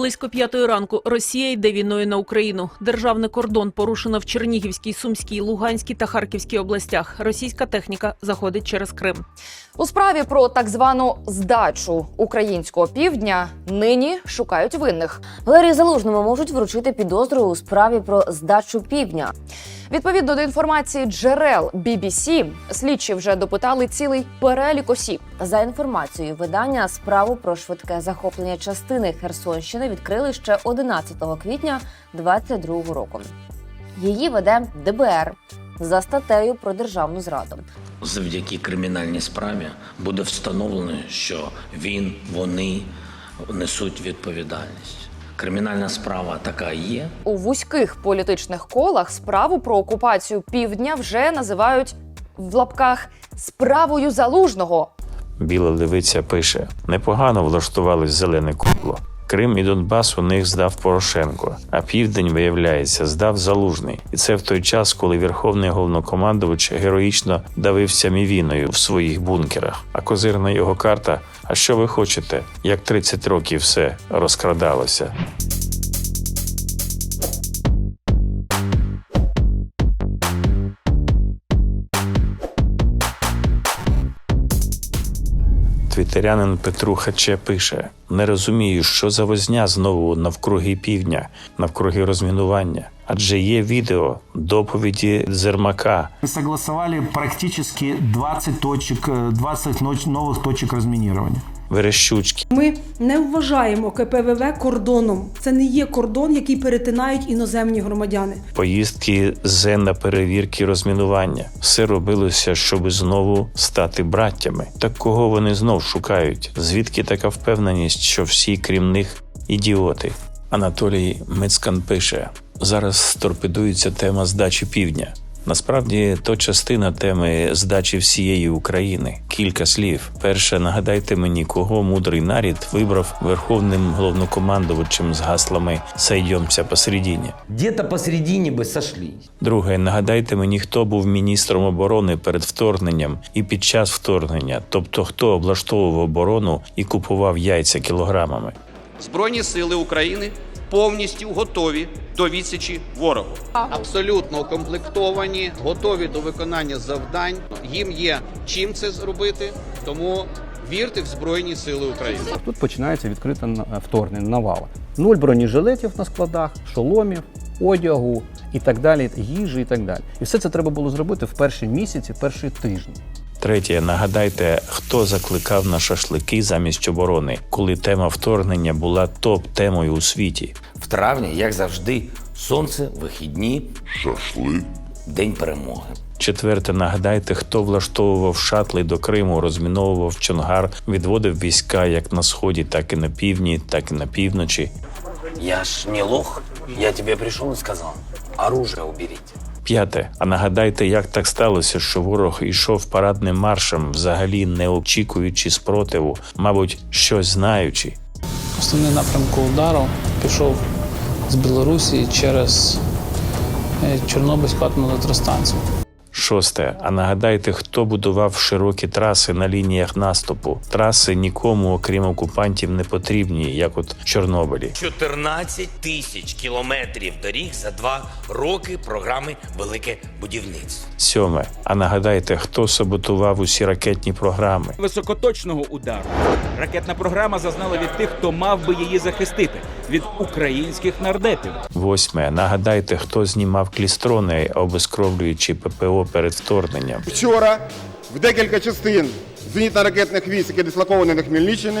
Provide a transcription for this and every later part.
Близько п'ятої ранку Росія йде війною на Україну. Державний кордон порушено в Чернігівській, Сумській, Луганській та Харківській областях. Російська техніка заходить через Крим. У справі про так звану здачу українського півдня нині шукають винних. Валерію Залужному можуть вручити підозру у справі про здачу півдня. Відповідно до інформації джерел BBC, слідчі вже допитали цілий перелік осіб. За інформацією видання, справу про швидке захоплення частини Херсонщини відкрили ще 11 квітня 2022 року. Її веде ДБР за статтею про державну зраду. завдяки кримінальній справі буде встановлено, що він, вони несуть відповідальність. Кримінальна справа така є. У вузьких політичних колах справу про окупацію півдня вже називають в лапках справою залужного. Біла левиця пише: непогано влаштувались зелене кубло. Крим і Донбас у них здав Порошенко, а південь, виявляється, здав залужний. І це в той час, коли верховний головнокомандувач героїчно давився мівіною в своїх бункерах. А козирна його карта. А що ви хочете? Як 30 років все розкрадалося? Твітерянин Петруха Че пише: не розумію, що за возня знову навкруги півдня, навкруги розмінування. Адже є відео доповіді Зермака. Мы согласовали практически 20 точек, э, 20 ноч- новых точек разминирования. Верещучки, Ми не вважаємо КПВВ кордоном. Це не є кордон, який перетинають іноземні громадяни. поїздки з на перевірки розмінування. Все робилося, щоб знову стати браттями. Так кого вони знов шукають? Звідки така впевненість, що всі, крім них, ідіоти? Анатолій Мицкан пише: зараз торпедується тема здачі півдня. Насправді то частина теми здачі всієї України. Кілька слів. Перше, нагадайте мені, кого мудрий нарід вибрав верховним головнокомандувачем з гаслами «Сойдемся посередині». Где-то посередине бы сошлись. Друге, нагадайте мені, хто був міністром оборони перед вторгненням і під час вторгнення, тобто хто облаштовував оборону і купував яйця кілограмами. Збройні сили України повністю готові до відсічі ворогу. Абсолютно укомплектовані, готові до виконання завдань. Їм є чим це зробити, тому вірте в Збройні Сили України. Тут починається відкрите на- вторгнення, навала. Нуль бронежилетів на складах, шоломів, одягу і так далі, їжі і так далі. І все це треба було зробити в перші місяці, перші тижні. Третє, нагадайте, хто закликав на шашлики замість оборони, коли тема вторгнення була топ-темою у світі. В травні, як завжди, сонце, вихідні, Шашлик. день перемоги. Четверте, нагадайте, хто влаштовував шатли до Криму, розміновував Чонгар, відводив війська як на сході, так і на півдні, так і на півночі. Я ж не лох. Я тебе прийшов і сказав, оружие уберіть. П'яте. А нагадайте, як так сталося, що ворог йшов парадним маршем, взагалі не очікуючи спротиву, мабуть, щось знаючи. Основний напрямку удару пішов з Білорусі через е, Чорнобильську атомну електростанцію. Шосте. А нагадайте, хто будував широкі траси на лініях наступу. Траси нікому, окрім окупантів, не потрібні, як от в Чорнобилі. 14 тисяч кілометрів доріг за два роки програми Велике будівництво. Сьоме. А нагадайте, хто саботував усі ракетні програми. високоточного удару. Ракетна програма зазнала від тих, хто мав би її захистити від українських нардепів. Восьме. Нагадайте, хто знімав клістрони, обезкровлюючи ППО перед вторгненням. Вчора в декілька частин зенітно-ракетних військ, які дислоковані на Хмельниччині,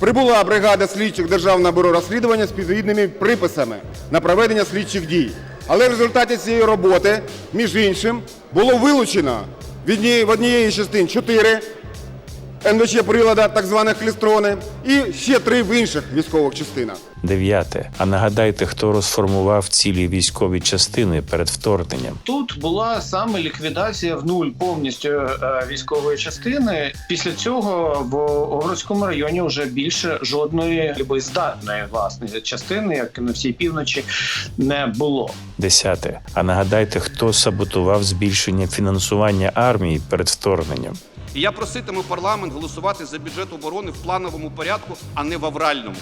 прибула бригада слідчих Державного бюро розслідування з підвідними приписами на проведення слідчих дій. Але в результаті цієї роботи, між іншим, було вилучено від однієї- частин чотири НВЧ прилада, так званих клістрони, і ще три в інших військових частинах. Дев'яте. А нагадайте, хто розформував цілі військові частини перед вторгненням. Тут була саме ліквідація в нуль повністю е, військової частини. Після цього в Огородському районі вже більше жодної либо здатної власне частини, як на всій півночі, не було. Десяте. А нагадайте, хто саботував збільшення фінансування армії перед вторгненням. І я проситиму парламент голосувати за бюджет оборони в плановому порядку, а не в авральному.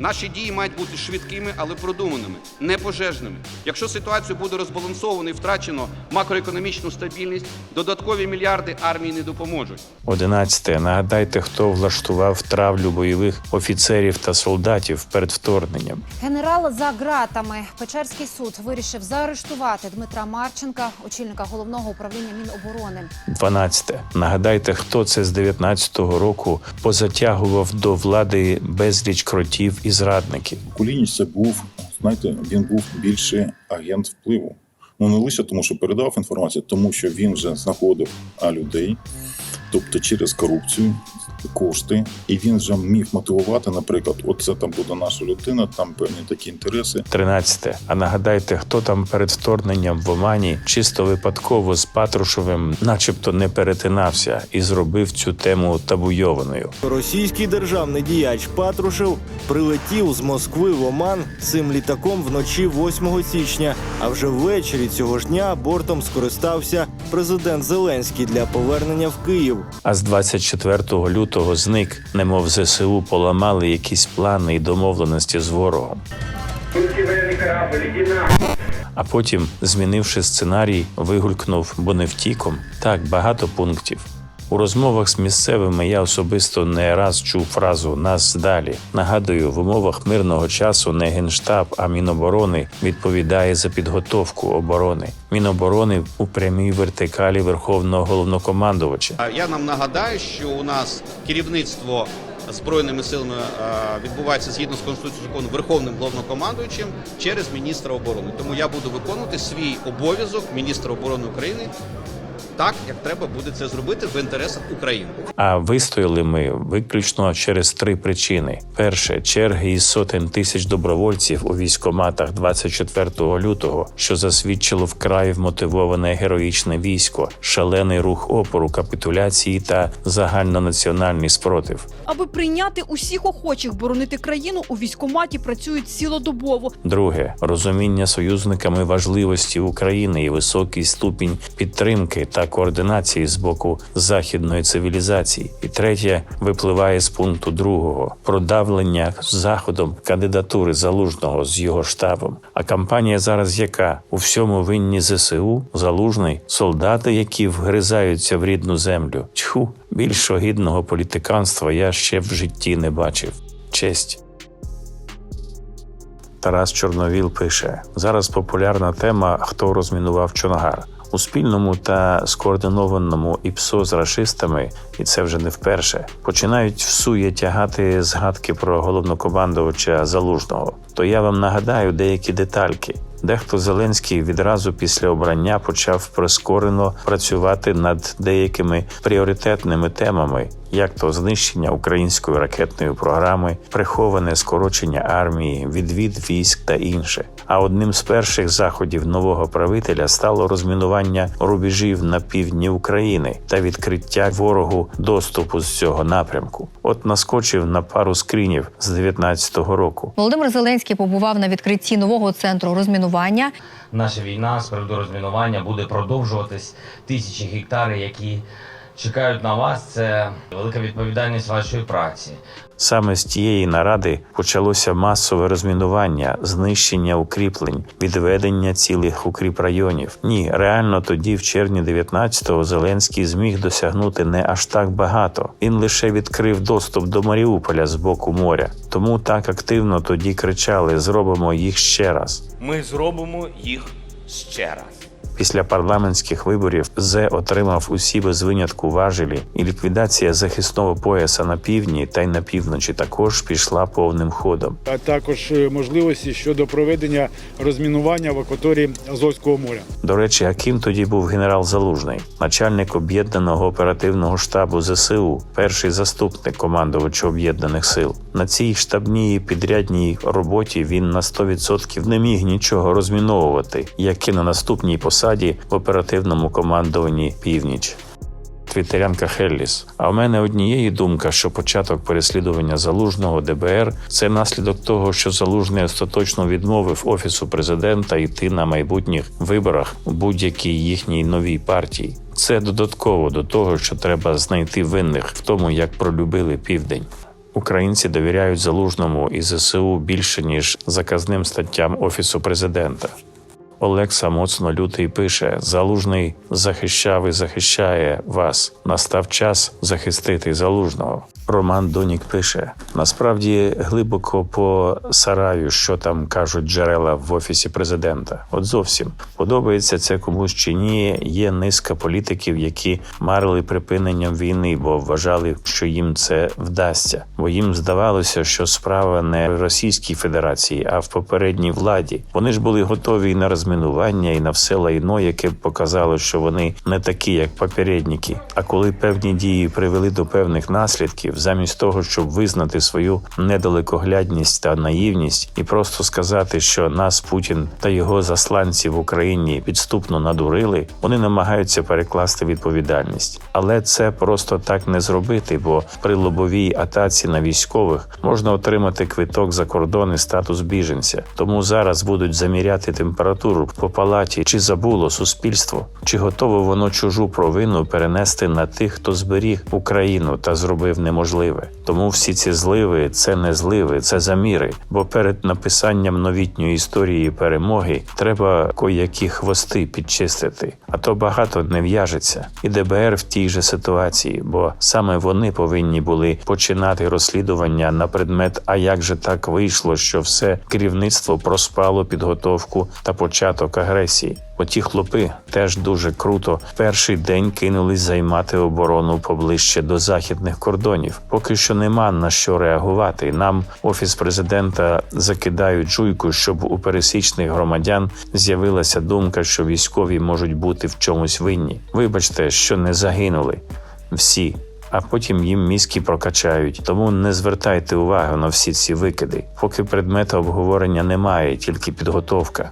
Наші дії мають бути швидкими, але продуманими, не пожежними. Якщо ситуацію буде розбалансовано і втрачено макроекономічну стабільність, додаткові мільярди армії не допоможуть. 11. Нагадайте, хто влаштував травлю бойових офіцерів та солдатів перед вторгненням. Генерал за ґратами. Печерський суд вирішив заарештувати Дмитра Марченка, очільника головного управління Міноборони. 12. Нагадайте, хто це з 19-го року позатягував до влади безліч кротів і зрадників. Кулініч це був, знаєте, він був більше агент впливу. Ну не лише тому, що передав інформацію, тому що він вже знаходив людей, тобто через корупцію, кошти, і він вже міг мотивувати, наприклад, оце там буде наша людина, там певні такі інтереси. 13. А нагадайте, хто там перед вторгненням в Омані чисто випадково з Патрушевим, начебто не перетинався і зробив цю тему табуйованою. Російський державний діяч Патрушев прилетів з Москви в Оман цим літаком вночі 8 січня. А вже ввечері цього ж дня бортом скористався президент Зеленський для повернення в Київ. А з 24 лютого зник, немов ЗСУ поламали якісь плани і домовленості з ворогом. А потім, змінивши сценарій, вигулькнув, бо не втіком. Так, багато пунктів. У розмовах з місцевими я особисто не раз чув фразу Нас далі. Нагадую, в умовах мирного часу не генштаб, а Міноборони відповідає за підготовку оборони. Міноборони у прямій вертикалі верховного головнокомандувача. Я нам нагадаю, що у нас керівництво збройними силами е, відбувається згідно з конституцією закону верховним головнокомандуючим через міністра оборони. Тому я буду виконувати свій обов'язок міністра оборони України так, як треба буде це зробити в інтересах України. А вистояли ми виключно через три причини: перше черги із сотень тисяч добровольців у військоматах 24 лютого, що засвідчило вкрай вмотивоване героїчне військо, шалений рух опору, капітуляції та загальнонаціональний спротив. Аби прийняти усіх охочих боронити країну, у військкоматі працюють цілодобово. Друге розуміння союзниками важливості України і високий ступінь підтримки та координації з боку західної цивілізації. І третє випливає з пункту другого продавлення заходом кандидатури залужного з його штабом. А кампанія зараз яка у всьому винні ЗСУ, залужний, солдати, які вгризаються в рідну землю. Тьху, більш гідного політиканства я ще в житті не бачив. Честь. Тарас Чорновіл пише: зараз популярна тема Хто розмінував Чонгар. У спільному та скоординованому ІПСО з рашистами, і це вже не вперше, починають всує тягати згадки про головнокомандувача залужного. То я вам нагадаю деякі детальки. Дехто Зеленський відразу після обрання почав прискорено працювати над деякими пріоритетними темами, як то знищення української ракетної програми, приховане скорочення армії, відвід військ та інше. А одним з перших заходів нового правителя стало розмінування рубежів на півдні України та відкриття ворогу доступу з цього напрямку. От наскочив на пару скринів з 19-го року. Володимир Зеленський побував на відкритті нового центру розмінування. Наша війна з приводу розмінування буде продовжуватись тисячі гектарів, які чекають на вас. Це велика відповідальність вашої праці. Саме з тієї наради почалося масове розмінування, знищення укріплень, відведення цілих укріпрайонів. Ні, реально тоді, в червні 19-го, Зеленський зміг досягнути не аж так багато. Він лише відкрив доступ до Маріуполя з боку моря. Тому так активно тоді кричали: зробимо їх ще раз. Ми зробимо їх ще раз. Після парламентських виборів Зе отримав усі без винятку важелі, і ліквідація захисного пояса на півдні та й на півночі також пішла повним ходом. а також е, можливості щодо проведення розмінування в акваторії Азовського моря. До речі, а ким тоді був генерал Залужний, начальник об'єднаного оперативного штабу ЗСУ, перший заступник командувача об'єднаних сил. На цій штабній підрядній роботі він на 100% не міг нічого розміновувати, як і на наступній посаді в оперативному командуванні Північ. Твіттерянка Хелліс. А в мене однієї думка, що початок переслідування залужного ДБР це наслідок того, що залужний остаточно відмовив офісу президента йти на майбутніх виборах у будь-якій їхній новій партії. Це додатково до того, що треба знайти винних в тому, як пролюбили південь. Українці довіряють залужному і ЗСУ більше ніж заказним статтям Офісу президента. Олекса моцно лютий пише: Залужний захищав і захищає вас. Настав час захистити залужного. Роман Донік пише: насправді глибоко по сараю, що там кажуть джерела в офісі президента. От зовсім подобається це комусь чи ні. Є низка політиків, які марили припиненням війни, бо вважали, що їм це вдасться. Бо їм здавалося, що справа не в Російській Федерації, а в попередній владі. Вони ж були готові на розмінування, і на все лайно, яке б показало, що вони не такі, як попередники. А коли певні дії привели до певних наслідків, замість того, щоб визнати свою недалекоглядність та наївність, і просто сказати, що нас Путін та його засланці в Україні підступно надурили, вони намагаються перекласти відповідальність. Але це просто так не зробити, бо при лобовій атаці на військових можна отримати квиток за кордон і статус біженця. Тому зараз будуть заміряти температуру по палаті, чи забуло суспільство, чи готово воно чужу провину перенести на тих, хто зберіг Україну та зробив неможливе. Тому всі ці зливи це не зливи, це заміри. Бо перед написанням новітньої історії перемоги треба коякі хвости підчистити, а то багато не в'яжеться. І ДБР в тій же ситуації, бо саме вони повинні були починати розслідування на предмет, а як же так вийшло, що все керівництво проспало підготовку та початок агресії. Оті хлопи теж дуже круто перший день кинулись займати оборону поближче до західних кордонів. Поки що нема на що реагувати. Нам офіс президента закидають жуйку, щоб у пересічних громадян з'явилася думка, що військові можуть бути в чомусь винні. Вибачте, що не загинули всі. А потім їм мізки прокачають. Тому не звертайте увагу на всі ці викиди. Поки предмета обговорення немає, тільки підготовка.